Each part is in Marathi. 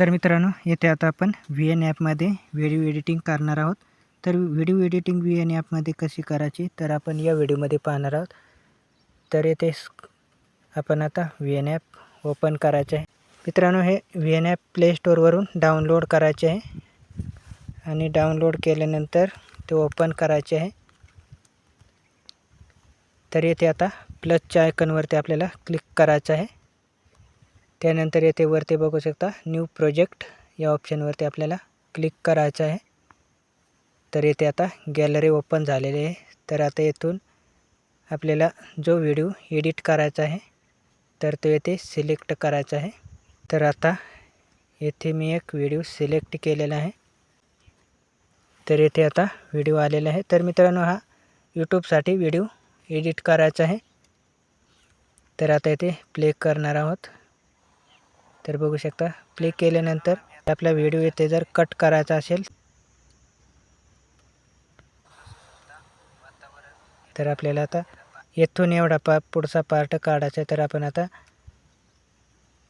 तर मित्रांनो येथे आता आपण व्ही एन ॲपमध्ये व्हिडिओ एडिटिंग करणार आहोत. तर व्हिडिओ एडिटिंग व्ही एन ॲपमध्ये कशी करायची तर आपण या व्हिडिओमध्ये पाहणार आहोत. तर येथे आपण आता व्ही एन ॲप ओपन करायचे आहे. मित्रांनो हे व्ही एन ॲप प्ले स्टोअरवरून डाउनलोड करायचे आहे. आणि डाउनलोड केल्यानंतर ते ओपन करायचे आहे. तर येथे आता प्लसच्या आयकनवरती आपल्याला क्लिक करायचं आहे. त्यानंतर येथे वरती बघू शकता न्यू प्रोजेक्ट या ऑप्शनवरती आपल्याला क्लिक करायचं आहे. तर येथे आता गॅलरी ओपन झालेली आहे. तर आता येथून आपल्याला जो व्हिडिओ एडिट करायचा आहे तर तो येथे सिलेक्ट करायचा आहे. तर आता येथे मी एक व्हिडिओ सिलेक्ट केलेला आहे. तर येथे आता व्हिडिओ आलेला आहे. तर मित्रांनो हा यूट्यूबसाठी व्हिडिओ एडिट करायचा आहे. तर आता येथे प्ले करणार आहोत. तर बघू शकता प्ले केल्यानंतर आपला व्हिडिओ इथे जर कट करायचा असेल तर आपल्याला आता येथून एवढा पा पुढचा पार्ट काढायचा आहे. तर आपण आता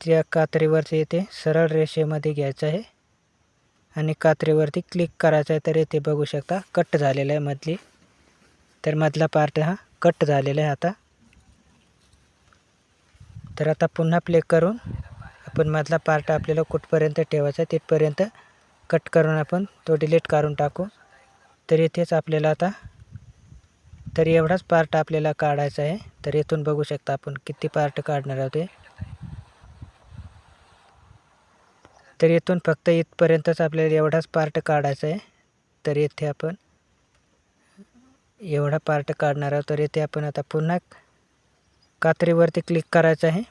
त्या कात्रीवरचे येथे सरळ रेषेमध्ये घ्यायचं आहे. आणि कात्रीवरती क्लिक करायचं आहे. तर येथे बघू शकता कट झालेला आहे मधली. तर मधला पार्ट हा कट झालेला आहे आता. तर आता पुन्हा प्ले करून आपण मधला पार्ट आपल्याला कुठपर्यंत ठेवायचा आहे तिथपर्यंत कट करून आपण तो डिलीट काढून टाकू. तर इथेच आपल्याला आता तर एवढाच पार्ट आपल्याला काढायचा आहे. तर इथून बघू शकता आपण किती पार्ट काढणार आहोत ते तर इथून फक्त इथपर्यंतच आपल्याला एवढाच पार्ट काढायचा आहे. तर येथे आपण एवढा पार्ट काढणार आहोत. तर येथे आपण आता पुन्हा कात्रीवरती क्लिक करायचं आहे.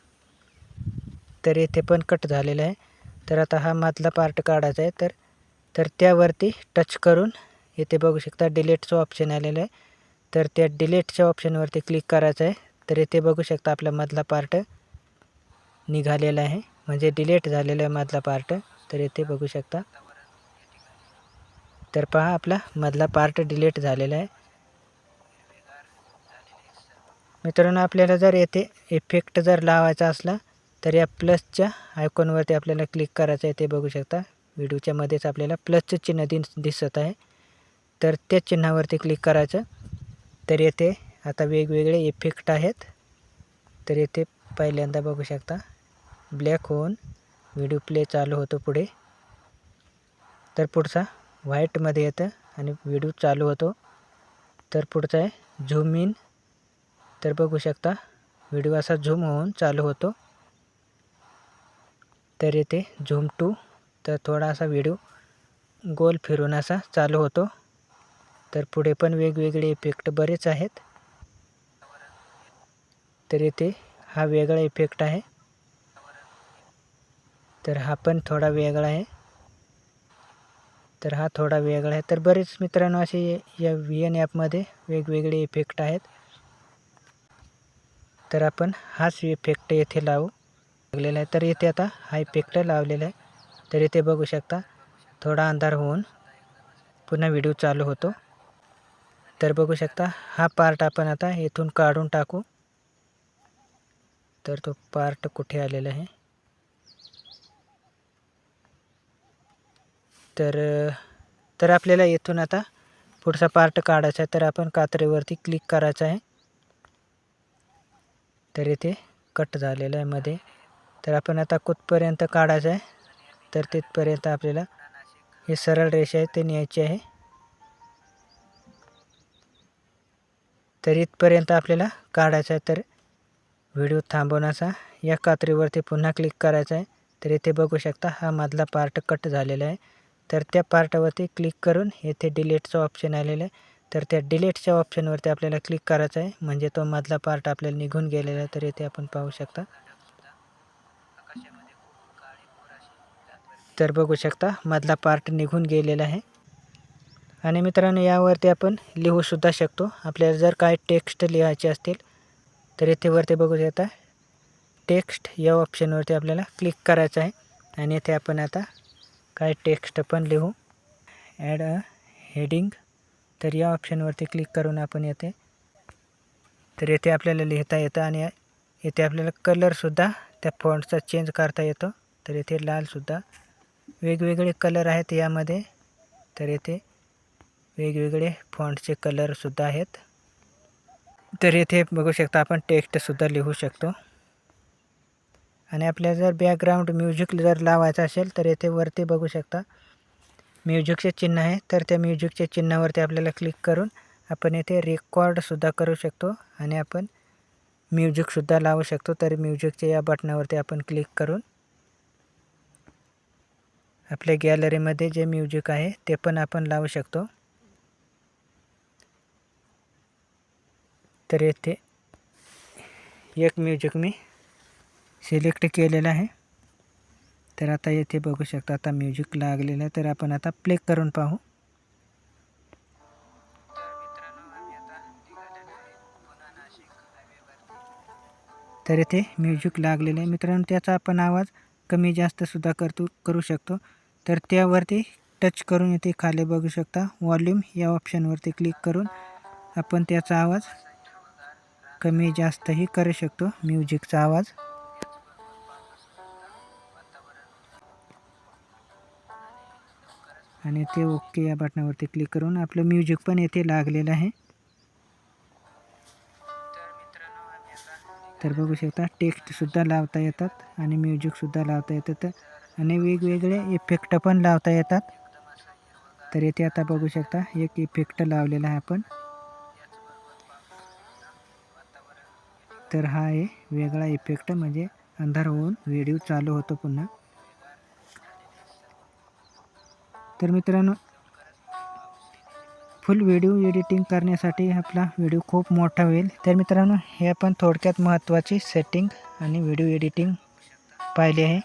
तर येथे पण कट झालेला आहे. तर आता हा मधला पार्ट काढायचा आहे. तर तर त्यावरती टच करून येथे बघू शकता डिलेटचं ऑप्शन आलेलं आहे. तर त्या डिलेटच्या ऑप्शनवरती क्लिक करायचं आहे. तर येथे बघू शकता आपला मधला पार्ट निघालेला आहे. म्हणजे डिलेट झालेला आहे मधला पार्ट तर येथे बघू शकता. तर पहा आपला मधला पार्ट डिलीट झालेला आहे. मित्रांनो आपल्याला जर येथे इफेक्ट जर लावायचा असला तर या प्लसच्या आयकॉनवरती आपल्याला क्लिक करायचं आहे ते बघू शकता. व्हिडिओच्या मध्येच आपल्याला प्लसचं चिन्ह दि दिसत आहे. तर त्या चिन्हावरती क्लिक करायचं. तर येथे आता वेगवेगळे इफेक्ट आहेत. तर येथे पहिल्यांदा बघू शकता. ब्लॅक होऊन व्हिडिओ प्ले चालू होतो पुढे. तर पुढचा व्हाईटमध्ये येतं आणि व्हिडिओ चालू होतो. तर पुढचा आहे झूम इन. तर बघू शकता व्हिडिओ असा झूम होऊन चालू होतो. तर येथे झूम टू. तर थोडासा व्हिडिओ गोल फिरून असा चालू होतो. तर पुढे पण वेगवेगळे इफेक्ट बरेच आहेत. तर येथे हा वेगळा इफेक्ट आहे. तर हा पण थोडा वेगळा आहे. तर हा थोडा वेगळा आहे. तर बरेच मित्रांनो असे या व्ही एन ॲपमध्ये वेगवेगळे इफेक्ट आहेत. तर आपण हाच इफेक्ट येथे लावू. लागलेला आहे. तर इथे आता हा इफेक्ट लावलेला आहे. तर इथे बघू शकता थोडा अंधार होऊन पुन्हा व्हिडिओ चालू होतो. तर बघू शकता हा पार्ट आपण आता इथून काढून टाकू. तर तो पार्ट कुठे आलेला आहे? तर तर आपल्याला इथून आता पुढचा पार्ट काढायचा आहे. तर आपण कात्रीवरती क्लिक करायचं आहे. तर इथे कट झालेलं आहे मध्ये. तर आपण आता कुठपर्यंत काढायचं आहे? तर तिथपर्यंत आपल्याला हे सरळ रेषा आहे ते न्यायची आहे. तर इथपर्यंत आपल्याला काढायचं आहे तर व्हिडिओ थांबवण्याचा या कात्रीवरती पुन्हा क्लिक करायचं आहे. तर इथे बघू शकता हा मधला पार्ट कट झालेला आहे. तर त्या पार्टवरती क्लिक करून येथे डिलीटचं ऑप्शन आलेलं आहे. तर त्या डिलीटच्या ऑप्शनवरती आपल्याला क्लिक करायचं आहे. म्हणजे तो मधला पार्ट आपल्याला निघून गेलेला आहे. तर इथे आपण पाहू शकता. तर बघू शकता मधला पार्ट निघून गेलेला आहे. आणि मित्रांनो यावरती आपण लिहूसुद्धा शकतो. आपल्याला जर काय टेक्स्ट लिहायचे असतील तर इथे वरती बघू शकता टेक्स्ट या ऑप्शनवरती आपल्याला क्लिक करायचं आहे. आणि इथे आपण आता काय टेक्स्ट पण लिहू. ॲड अ हेडिंग तर या ऑप्शनवरती क्लिक करून आपण येते. तर येथे आपल्याला लिहिता येतं आणि येथे आपल्याला कलरसुद्धा त्या फॉन्टचा चेंज करता येतो. तर येथे लालसुद्धा वेगवेगळे कलर आहेत यामध्ये. तर येथे वेगवेगळे फॉन्टचे कलरसुद्धा आहेत. तर येथे बघू शकता आपण टेक्स्टसुद्धा लिहू शकतो. आणि आपल्याला जर बॅकग्राऊंड म्युझिक जर लावायचं असेल तर येथे वरती बघू शकता म्युझिकचे चिन्ह आहे. तर त्या म्युझिकच्या चिन्हावरती आपल्याला क्लिक करून आपण येथे रेकॉर्डसुद्धा करू शकतो आणि आपण म्युझिकसुद्धा लावू शकतो. तर म्युझिकच्या या बटनावरती आपण क्लिक करून आपल्या गॅलरीमध्ये जे म्युझिक आहे ते पण आपण लावू शकतो. तर येथे एक म्युझिक मी सिलेक्ट केलेलं आहे. तर आता येथे बघू शकता आता म्युझिक लागलेलं आहे. तर आपण आता प्ले करून पाहू. तर येथे म्युझिक लागलेलं आहे. मित्रांनो त्याचा आपण आवाज कमी जास्तसुद्धा करतो करू शकतो. तर त्यावरती टच करून इथे खाली बघू शकता. वॉल्यूम या ऑप्शनवरती क्लिक करून आपण त्याचा आवाज कमी जास्तही करू शकतो. म्युझिकचा आवाज. आणि ते ओके या बटनावरती क्लिक करून आपलं म्युझिक पण येथे लागलेलं आहे. तर बघू शकता टेक्स्टसुद्धा लावता येतात आणि म्युझिकसुद्धा लावता येतात. आणि वेगवेगळे इफेक्ट पण लावता येतात. तर येथे आता बघू शकता एक इफेक्ट लावलेला आहे आपण. तर हा आहे वेगळा इफेक्ट म्हणजे अंधार होऊन व्हिडिओ चालू होतो पुन्हा. तर मित्रांनो फुल व्हिडिओ एडिटिंग करण्यासाठी आपला व्हिडिओ खूप मोठा होईल. तर मित्रांनो हे आपण थोडक्यात महत्त्वाची सेटिंग आणि व्हिडिओ एडिटिंग पाहिले आहे.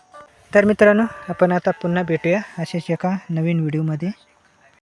तर मित्रांनो आपण आता पुन्हा भेटूया अशाच एका नवीन व्हिडिओमध्ये.